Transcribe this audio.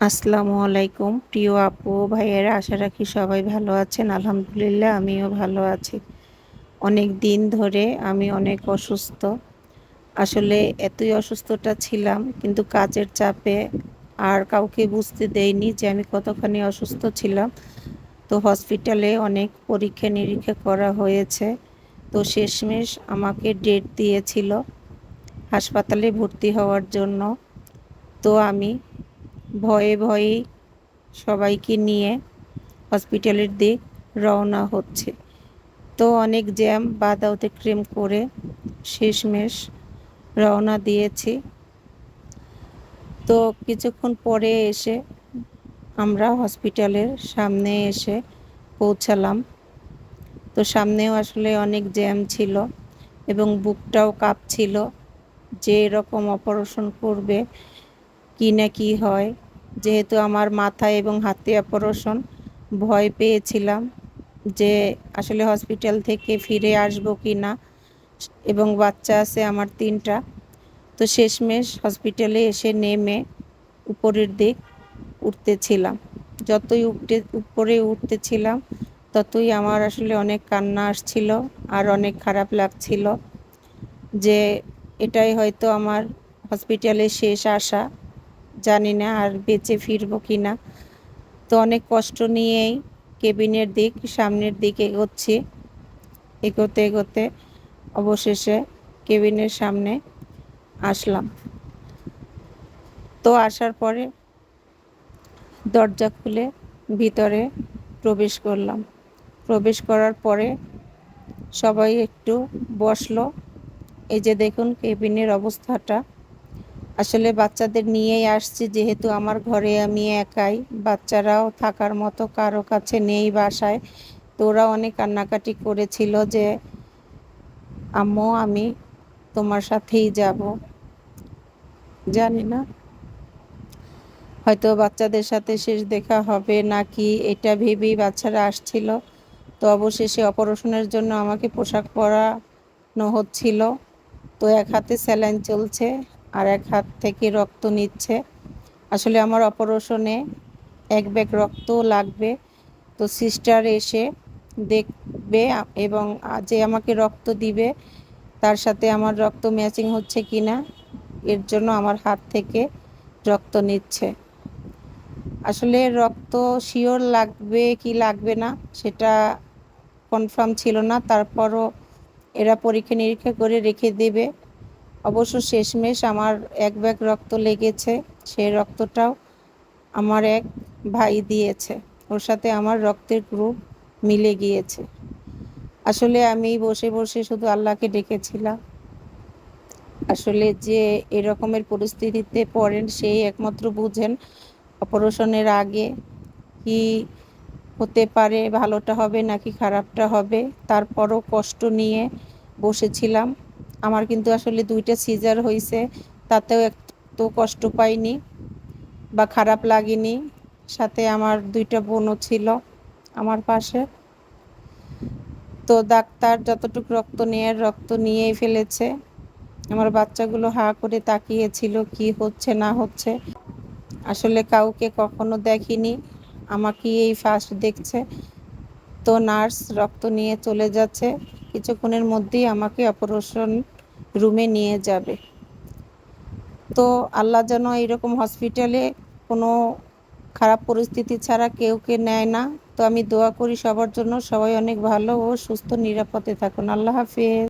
আসসালামু আলাইকুম। প্রিয় আপু, ভাইয়েরা, আশা রাখি সবাই ভালো আছেন। আলহামদুলিল্লাহ, আমিও ভালো আছি। অনেক দিন ধরে আমি অনেক অসুস্থ। আসলে এতই অসুস্থটা ছিলাম, কিন্তু কাজের চাপে আর কাউকে বুঝতে দেয়নি যে আমি কতখানি অসুস্থ ছিলাম। তো হসপিটালে অনেক পরীক্ষা নিরীক্ষা করা হয়েছে। তো শেষমেশ আমাকে ডেট দিয়েছিল হাসপাতালে ভর্তি হওয়ার জন্য। তো আমি ভয়ে ভয়ে সবাইকে নিয়ে হসপিটালের দিক রওনা হচ্ছে। তো অনেক জ্যাম বাধা অতিক্রম করে শেষমেশ রওনা দিয়েছি। তো কিছুক্ষণ পরে এসে আমরা হসপিটালের সামনে এসে পৌঁছালাম। তো সামনেও আসলে অনেক জ্যাম ছিল এবং বুকটাও কাঁপছিল যে এরকম অপারেশন করবে কি না কি হয়। যেহেতু আমার মাথা এবং হাতে অপারেশন, ভয় পেয়েছিলাম যে আসলে হসপিটাল থেকে ফিরে আসব কি না এবং বাচ্চা আছে আমার তিনটা। তো শেষমেশ হসপিটালে এসে নেমে উপরের দিক উঠতেছিলাম। যতই উঠতে, উপরে উঠতেছিলাম, ততই আমার আসলে অনেক কান্না আসছিল আর অনেক খারাপ লাগছিল যে এটাই হয়তো আমার হসপিটালে শেষ আসা জানি না আর বেঁচে ফিরবো কি না। তো অনেক কষ্ট নিয়েই কেবিনের দিক, সামনের দিক এগোচ্ছি। এগোতে এগোতে অবশেষে কেবিনের সামনে আসলাম। তো আসার পরে দরজা খুলে ভিতরে প্রবেশ করলাম। প্রবেশ করার পরে সবাই একটু বসল। এই যে দেখুন, কেবিনের অবস্থাটা। আসলে বাচ্চাদের নিয়েই আসছি, যেহেতু আমার ঘরে আমি একাই। বাচ্চারাও থাকার মতো কারও কাছে নেই বাসায়। তো ওরা অনেক কান্নাকাটি করেছিল যে, আম্মু, আমি তোমার সাথেই যাব। জানি না। হয়তো বাচ্চাদের সাথে শেষ দেখা হবে নাকি, এটা ভেবেই বাচ্চারা আসছিল। তো অবশেষে অপারেশনের জন্য আমাকে পোশাক পরানো হচ্ছিল। তো এক হাতে স্যালাইন চলছে। আর এক হাত থেকে রক্ত নিচ্ছে। আসলে আমার অপারেশনে এক ব্যাগ রক্ত লাগবে। তো সিস্টার এসে দেখবে এবং যে আমাকে রক্ত দিবে, তার সাথে আমার রক্ত ম্যাচিং হচ্ছে কি না এর জন্য আমার হাত থেকে রক্ত নিচ্ছে। আসলে রক্ত শিওর লাগবে কি লাগবে না, সেটা কনফার্ম ছিল না। তারপরও এরা পরীক্ষা নিরীক্ষা করে রেখে দেবে। অবশ্য শেষমেশ আমার এক ব্যাগ রক্ত লেগেছে সেই রক্তটাও আমার এক ভাই দিয়েছে। ওর সাথে আমার রক্তের গ্রুপ মিলে গিয়েছে। আসলে আমি বসে বসে শুধু আল্লাহকে ডেকেছিলাম। আসলে যে এরকমের পরিস্থিতিতে পড়েন, সেই একমাত্র বুঝেন অপারেশনের আগে কি হতে পারে, ভালোটা হবে নাকি খারাপটা হবে। তারপরও কষ্ট নিয়ে বসেছিলাম। আমার কিন্তু আসলে দুইটা সিজার হয়েছে তাতেও একটু কষ্ট পাইনি বা খারাপ লাগেনি। সাথে আমার দুইটা বোনও ছিল আমার পাশে। তো ডাক্তার যতটুকু রক্ত নেয়ার রক্ত নিয়েই ফেলেছে। আমার বাচ্চাগুলো হা করে তাকিয়েছিল, কি হচ্ছে, না হচ্ছে। আসলে কাউকে কখনো দেখিনি আমাকে এই ফার্স্ট দেখছে। তো নার্স রক্ত নিয়ে চলে যাচ্ছে। কিছুক্ষণের মধ্যেই আমাকে অপারেশন রুমে নিয়ে যাবে। তো আল্লাহ যেন এরকম হসপিটালে কোনো খারাপ পরিস্থিতি ছাড়া কেউ কে নেয় না। তো আমি দোয়া করি সবার জন্য সবাই অনেক ভালো ও সুস্থ নিরাপদে থাকুন। আল্লাহ হাফিজ।